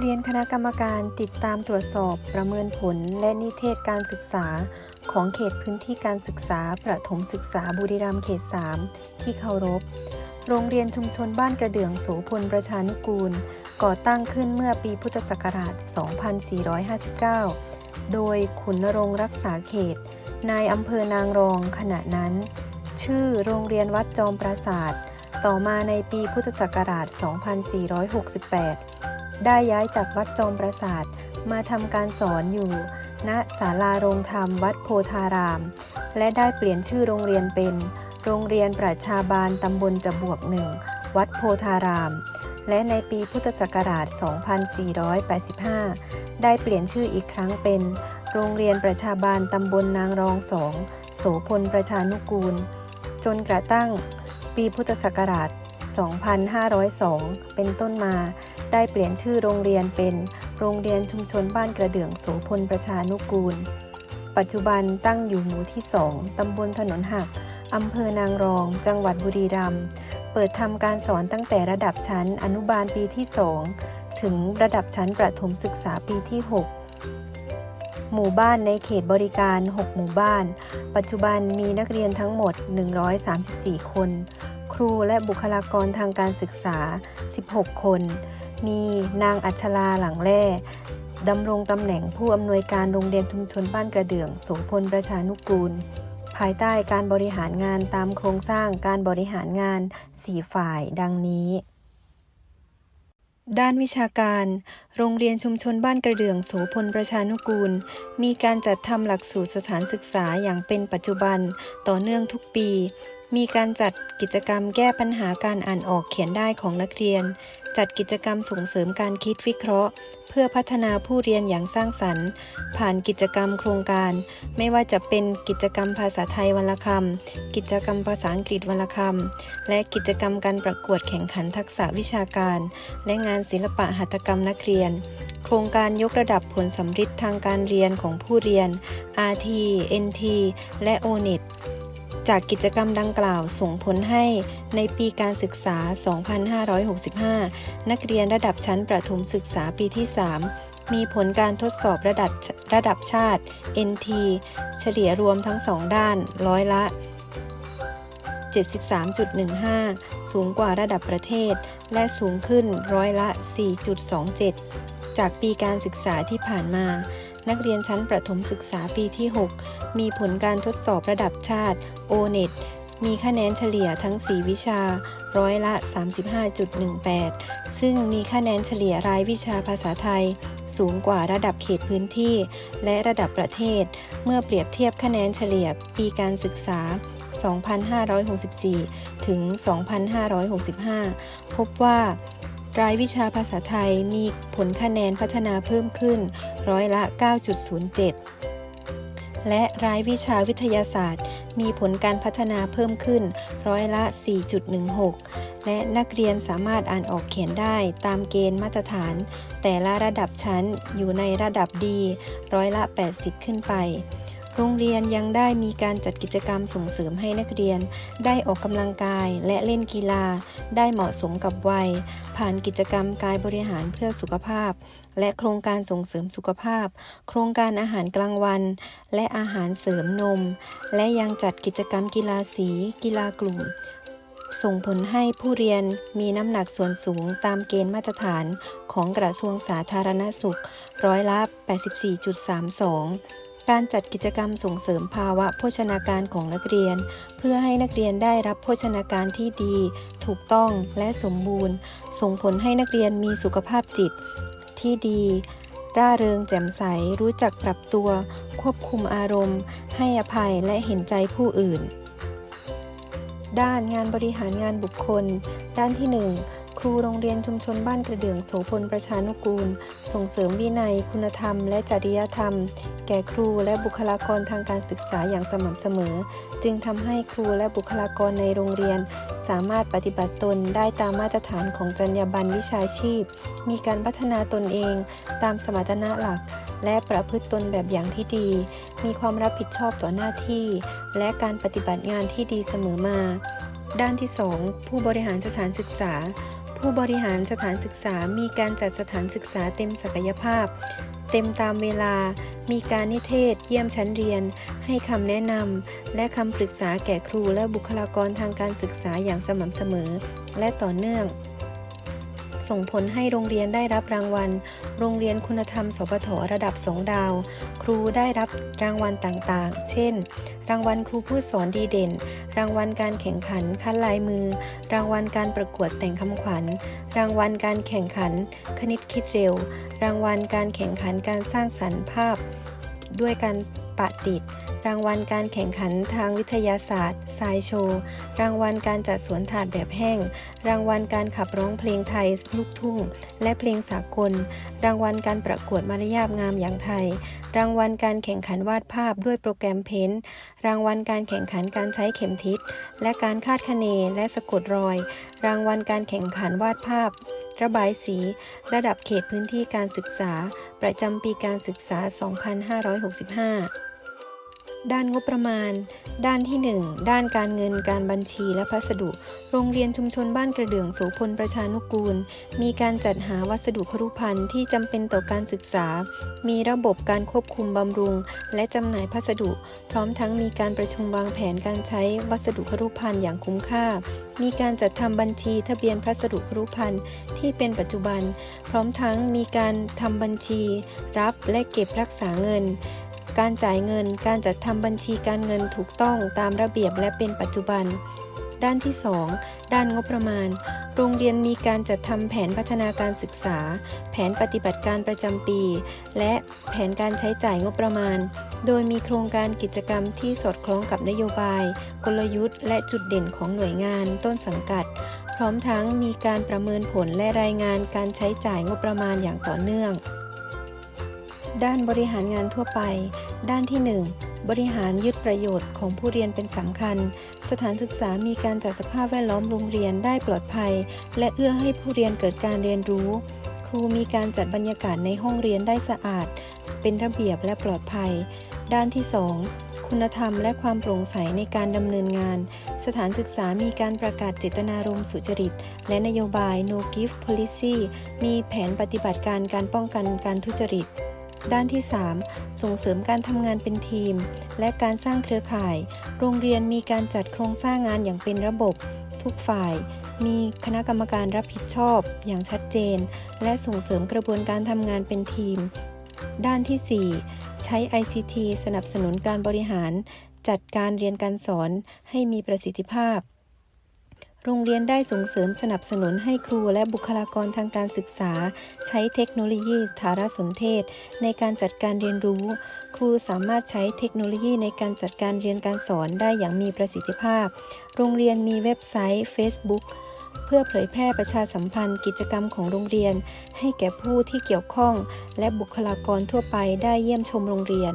เรียนคณะกรรมการติดตามตรวจสอบประเมินผลและนิเทศการศึกษา ของเขตพื้นที่การศึกษา ประถมศึกษาบุรีรัมย์เขต 3 ที่เคารพ โรงเรียนชุมชนบ้านกระเดื่องโสพลประชานุกูล ก่อตั้งขึ้นเมื่อปีพุทธศักราช 2459 โดยขุนนรงรักษาเขต นายอำเภอนางรองขณะนั้น ชื่อโรงเรียนวัดจอมปราศาสตร์ต่อมาในปีพุทธศักราช 2468 ได้ย้ายจากวัดจอมปราสาทมาทำการสอนอยู่ ณศาลาโรงธรรมวัดโพธาราม และได้เปลี่ยนชื่อโรงเรียนเป็น โรงเรียนประชาบาลตำบลจบวกหนึ่งวัดโพธาราม และในปีพุทธศักราช 2485 ได้เปลี่ยนชื่ออีกครั้งเป็น โรงเรียนประชาบาลตำบลนางรองสองโสพลประชานุกูล จนกระทั่งปีพุทธศักราช 2502 เป็นต้นมา ได้เปลี่ยนชื่อโรงเรียนเป็น โรงเรียนชุมชนบ้านกระเดื่องโสพลประชานุกูล ปัจจุบันตั้งอยู่หมู่ที่ 2 ตำบลถนนหัก อำเภอนางรอง จังหวัดบุรีรัมย์ เปิดทำการสอนตั้งแต่ระดับชั้นอนุบาลปีที่ 2 ถึงระดับชั้นประถมศึกษาปีที่ 6หมู่บ้านในเขตบริการ 6 หมู่บ้าน ปัจจุบันมีนักเรียนทั้งหมด 134 คน รูและบุคลากรทางการศึกษา 16 คน มีนางอัชราหลังแร่ดำรงตำแหน่งผู้อำนวยการโรงเรียนชุมชนบ้านกระเดื่องโสพลประชานุกูล ภายใต้การบริหารงานตามโครงสร้างการบริหารงาน 4 ฝ่ายดังนี้ ด้านวิชาการ โรงเรียนชุมชนบ้านกระเดื่องโสพลประชานุกูล มีการจัดทำหลักสูตรสถานศึกษาอย่างเป็นปัจจุบันต่อเนื่องทุกปี มีการจัดกิจกรรมแก้ปัญหาการอ่านออกเขียนได้ของนักเรียน จัดกิจกรรมส่งเสริมการคิดวิเคราะห์ เพื่อพัฒนาผู้เรียนอย่างสร้างสรรค์ ผ่านกิจกรรมโครงการ ไม่ว่าจะเป็นกิจกรรมภาษาไทยวรรณคำกิจกรรมภาษาอังกฤษวรรณคำและกิจกรรมการประกวดแข่งขันทักษะวิชาการ และงานศิลปะหัตถกรรมนักเรียน โครงการยกระดับผลสำฤทธิ์ทางการเรียนของผู้เรียน RT NT และ ONET จากกิจกรรมดังกล่าวส่งผลให้ในปีการศึกษา 2565 นักเรียนระดับชั้นประถมศึกษาปีที่ 3 มีผลการทดสอบระดับระดับชาติ NT เฉลี่ยรวมทั้ง2ด้านร้อยละ 73.15 สูงกว่าระดับประเทศ และสูงขึ้นร้อยละ 4.27 จากปีการศึกษาที่ผ่านมา นักเรียนชั้นประถมศึกษาปีที่ 6 มีผลการทดสอบระดับชาติ O-NET มีคะแนนเฉลี่ยทั้ง 4 วิชา ร้อยละ 35.18 ซึ่งมีคะแนนเฉลี่ยรายวิชาภาษาไทย สูงกว่าระดับเขตพื้นที่ และระดับประเทศ เมื่อเปรียบเทียบคะแนนเฉลี่ยปีการศึกษา 2564 ถึง 2565 พบว่า รายวิชาภาษาไทยมีผลคะแนนพัฒนาเพิ่มขึ้นร้อยละ 9.07 และรายวิชาวิทยาศาสตร์ มีผลการพัฒนาเพิ่มขึ้นร้อยละ 4.16 และนักเรียนสามารถอ่านออกเขียนได้ตามเกณฑ์มาตรฐาน แต่ละระดับชั้นอยู่ในระดับดีร้อยละ 80 ขึ้นไปโรงเรียนยังได้มีการจัดกิจกรรมส่งเสริมให้นักเรียน ได้ออกกำลังกายและเล่นกีฬา ได้เหมาะสมกับวัย ผ่านกิจกรรมกายบริหารเพื่อสุขภาพ และโครงการส่งเสริมสุขภาพ โครงการอาหารกลางวัน และอาหารเสริมนม และยังจัดกิจกรรมกีฬาสี กีฬากลุ่ม ส่งผลให้ผู้เรียนมีน้ำหนักส่วนสูงตามเกณฑ์มาตรฐานของกระทรวงสาธารณสุข ร้อยละ 84.32 การจัดกิจกรรมส่งเสริมภาวะโภชนาการของนักเรียน เพื่อให้นักเรียนได้รับโภชนาการที่ดี ถูกต้องและสมบูรณ์ ส่งผลให้นักเรียนมีสุขภาพจิต ที่ดี ร่าเริงแจ่มใส รู้จักปรับตัว ควบคุมอารมณ์ ให้อภัยและเห็นใจผู้อื่น ด้านงานบริหารงานบุคคล ด้านที่ 1 ครูโรงเรียนชุมชนบ้านกระเดื่องโสพลประชานุกูล ส่งเสริมวินัย คุณธรรม และจริยธรรม แก่ครูและบุคลากรทางการศึกษาอย่างสม่ำเสมอ จึงทำให้ครูและบุคลากรในโรงเรียน สามารถปฏิบัติตนได้ตามมาตรฐานของจรรยาบรรณวิชาชีพ มีการพัฒนาตนเองตามสมรรถนะหลัก และประพฤติตนแบบอย่างที่ดี มีความรับผิดชอบต่อหน้าที่ และการปฏิบัติงานที่ดีเสมอมาด้านที่ 2 ผู้บริหารสถานศึกษา ผู้บริหารสถานศึกษามีการจัดสถานศึกษาเต็มศักยภาพ เต็มตามเวลา มีการนิเทศ เยี่ยมชั้นเรียน ให้คำแนะนำและคำปรึกษาแก่ครูและบุคลากรทางการศึกษาอย่างสม่ำเสมอ และต่อเนื่อง ส่งผลให้โรงเรียนได้รับรางวัล โรงเรียนคุณธรรมสปทระดับ2ดาว ครูได้รับรางวัลต่างๆ เช่น รางวัลครูผู้สอนดีเด่น รางวัลการแข่งขันคัดลายมือ รางวัลการประกวดแต่งคำขวัญ รางวัลการแข่งขัน คณิตคิดเร็ว รางวัลการแข่งขันการสร้างสรรค์ภาพ ด้วยการปะติด รางวัลการแข่งขันทางวิทยาศาสตร์ไซโชว์รางวัลการจัดสวนถาดแบบแห้ง รางวัลการขับร้องเพลงไทยลูกทุ่ง และเพลงสากล รางวัลการประกวดมารยาทงามอย่างไทย รางวัลการแข่งขันวาดภาพด้วยโปรแกรมเพ้นท์รางวัลการแข่งขันการใช้เข็มทิศ และการคาดคะเนและสะกดรอย รางวัลการแข่งขันวาดภาพ ระบายสี ระดับเขตพื้นที่การศึกษา ประจำปีการศึกษา 2565 ด้านงบประมาณ ด้านที่ 1 ด้านการเงินการบัญชีและพัสดุ โรงเรียนชุมชนบ้านกระเดื่องโสพลประชานุกูล มีการจัดหาวัสดุครุภัณฑ์ที่จำเป็นต่อการศึกษา มีระบบการควบคุมบำรุง และจำหน่ายพัสดุ พร้อมทั้งมีการประชุมวางแผนการใช้วัสดุครุภัณฑ์อย่างคุ้มค่า มีการจัดทำบัญชีทะเบียนพัสดุครุภัณฑ์ที่เป็นปัจจุบัน พร้อมทั้งมีการทำบัญชี รับและเก็บรักษาเงิน การจ่ายเงิน การจัดทำบัญชีการเงินถูกต้องตามระเบียบและเป็นปัจจุบัน ด้านที่ 2 ด้านงบประมาณ โรงเรียนมีการจัดทำแผนพัฒนาการศึกษา แผนปฏิบัติการประจำปี และแผนการใช้จ่ายงบประมาณ โดยมีโครงการกิจกรรมที่สอดคล้องกับนโยบาย กลยุทธ์ และจุดเด่นของหน่วยงาน ต้นสังกัด พร้อมทั้งมีการประเมินผลและรายงานการใช้จ่ายงบประมาณอย่างต่อเนื่อง ด้านบริหารงานทั่วไป ด้านที่ 1 บริหารยึดประโยชน์ของผู้เรียนเป็นสำคัญ สถานศึกษามีการจัดสภาพแวดล้อมโรงเรียนได้ปลอดภัย และเอื้อให้ผู้เรียนเกิดการเรียนรู้ ครูมีการจัดบรรยากาศในห้องเรียนได้สะอาด เป็นระเบียบและปลอดภัย ด้านที่ 2คุณธรรมและความโปร่งใสในการดำเนินงาน สถานศึกษามีการประกาศเจตนารมณ์สุจริต และนโยบาย no gift policy มีแผนปฏิบัติการการป้องกันการทุจริต ด้านที่ 3 ส่งเสริมการทำงานเป็นทีม และการสร้างเครือข่าย โรงเรียนมีการจัดโครงสร้างงานอย่างเป็นระบบ ทุกฝ่าย มีคณะกรรมการรับผิดชอบ อย่างชัดเจน และส่งเสริมกระบวนการทำงานเป็นทีม ด้านที่ 4 ใช้ ICT สนับสนุนการบริหาร จัดการเรียนการสอนให้มีประสิทธิภาพ โรงเรียนได้ส่งเสริมสนับสนุนให้ครูและบุคลากรทางการศึกษา ใช้เทคโนโลยีสารสนเทศ ในการจัดการเรียนรู้ ครูสามารถใช้เทคโนโลยีในการจัดการเรียนการสอนได้อย่างมีประสิทธิภาพ โรงเรียนมีเว็บไซต์ Facebook เพื่อเผยแพร่ประชาสัมพันธ์กิจกรรมของโรงเรียน ให้แก่ผู้ที่เกี่ยวข้อง และบุคลากรทั่วไปได้เยี่ยมชมโรงเรียน